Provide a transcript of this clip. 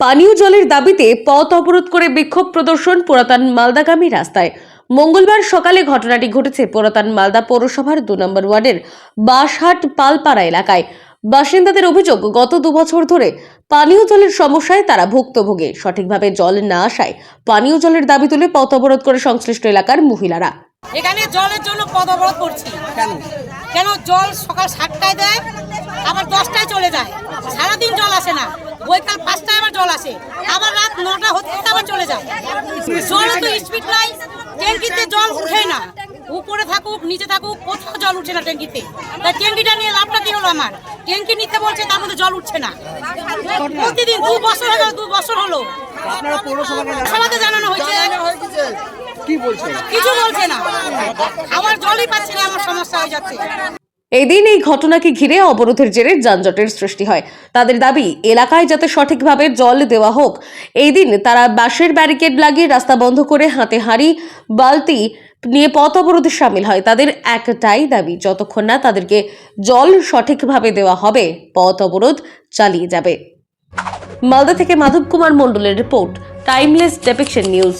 পানীয় জলের দাবিতে পথ অবরোধ করে বিক্ষোভ প্রদর্শন পুরাতন মালদাগামী রাস্তায়। মঙ্গলবার সকালে ঘটনাটি ঘটেছে পুরাতন মালদা পৌরসভার দু নম্বর ওয়ার্ডের বাসহাট পালপাড়া এলাকায়। বাসিন্দাদের অভিযোগ, গত দুবছর ধরে পানীয় জলের সমস্যায় তারা ভুক্তভোগে। সঠিকভাবে জল না আসায় পানীয় জলের দাবি তুলে পথ অবরোধ করে সংশ্লিষ্ট এলাকার মহিলারা। এখানে জলের জন্য পদ অবরোধ করছি। কেন? জল সকাল সাতটায় দেয়, আবার দশটায় চলে যায়। সারাদিন আসে না। বৈকাল পাঁচটায় আবার জল আসে। আবার রাত নটা হতে আবার চলে যায় জলে তো স্পিড নাই। ট্যাঙ্কিতে জল উঠে না। উপরে থাকুক নিচে থাকুক কোথাও জল উঠছে না ট্যাঙ্কিতে। তাই ট্যাঙ্কিটা নিয়ে লাভটা কি হলো আমার? ট্যাঙ্কি নিতে বলছে তার মধ্যে জল উঠছে না। প্রতিদিন দু বছর হলো দু বছর হলো। সবাইকে জানানো হয়েছে। কি বলছে? কিছু বলছে না। আমার জলই পাচ্ছে না আমার সমস্যা হয়ে যাচ্ছে। এই দিন এই ঘটনাকে ঘিরে অবরোধের জেরে যানজটের সৃষ্টি হয়। তাদের দাবি, এলাকায় যাতে সঠিকভাবে জল দেওয়া হোক এই দিন তারা বাঁশের ব্যারিকেড লাগিয়ে রাস্তা বন্ধ করে হাতে হাঁড়ি, বালতি নিয়ে পথ অবরোধে সামিল হয়। তাদের একটাই দাবি, যতক্ষণ না তাদেরকে জল সঠিকভাবে দেওয়া হবে, পথ অবরোধ চালিয়ে যাবে। মালদা থেকে মাধব কুমার মণ্ডলের রিপোর্ট, টাইমলেস ডেপিকশন নিউজ।